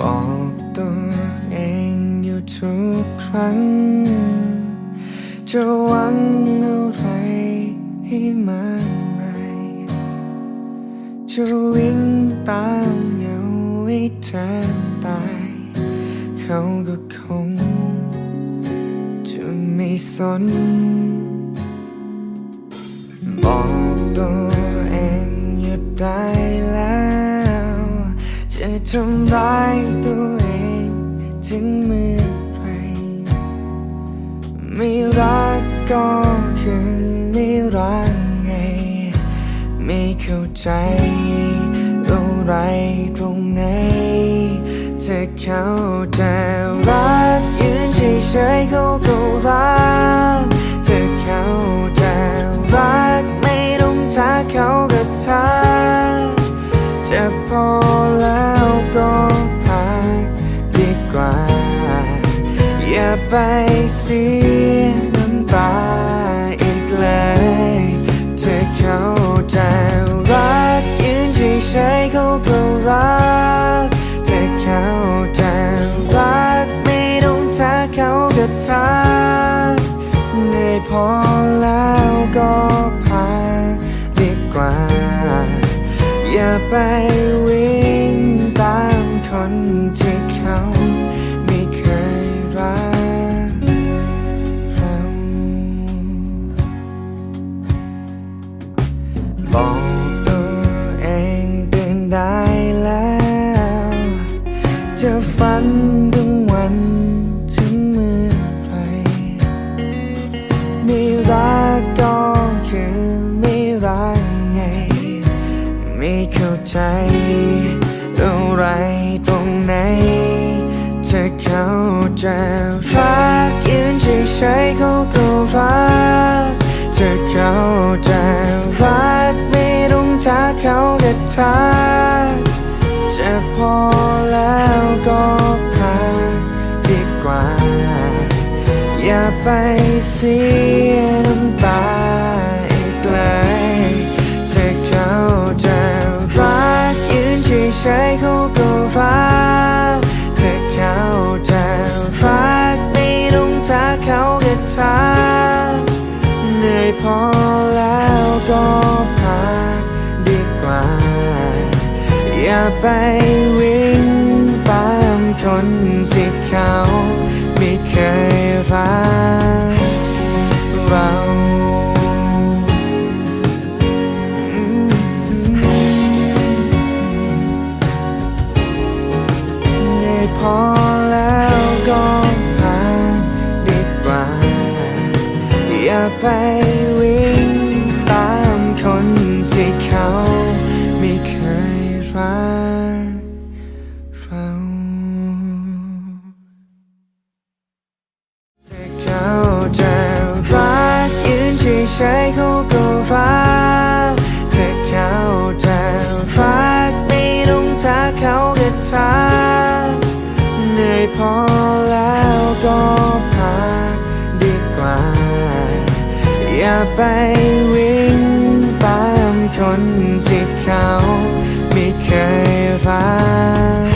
บอกตัวเองอยู่ทุกครั้ง จะหวังอะไรให้มากมายจะวิ่งตามเงาให้เธอตาย เขาก็คง จะไม่สน บอกตัวเองหยุดได้ ทำร้ายตัวเองถึงเมื่อไรไม่รักก็คือไม่รักไง ไม่เข้าใจอะไรตรงไหนเธอเขาจรักยืนเฉยๆเขาก็รัก อย่าไปเสียน้ำตาอีกเลยเธอเขาจะรักยืนเฉยๆเขาก็รักเธอเขาจะรักไม่ต้องทักเขาก็ทักเหนื่อยพอแล้วก็พักดีกว่า อย่าไป บอกตัวเองตื่นได้แล้ว จะฝันถึงวันถึงเมื่อไหรไม่รักก็คือไม่รักไง ไม่เข้าใจอะไรตรงไหนเธอเขาจะรักยืนเฉยๆเขาก็รักเธอเขาจ เขาก็ทักจะพอแล้วก็พักดีกว่า อย่าไปเสียน้ำตาอีกเลยเธอเขาจะรักยืนเฉยๆเขาก็รักเธอเขาจะรักไม่ต้องทักเขาก็ทักเหนื่อยพอ อย่าไปวิ่งตามคนที่เขาไม่เคยรักเราอืมเหนื่อยพอแล้วก็พักดีกว่า อย่าไปวิ่ง ยรักเราเธอเขาจะรักยืนเฉยๆเขาก็รักเธอเขาจะรักไม่ต้องทักเขาก็ทักเหนื่อยพอแล้วก็พักดีกว่า อย่าไปวิ่งตามคนที่เขา่เคยรัก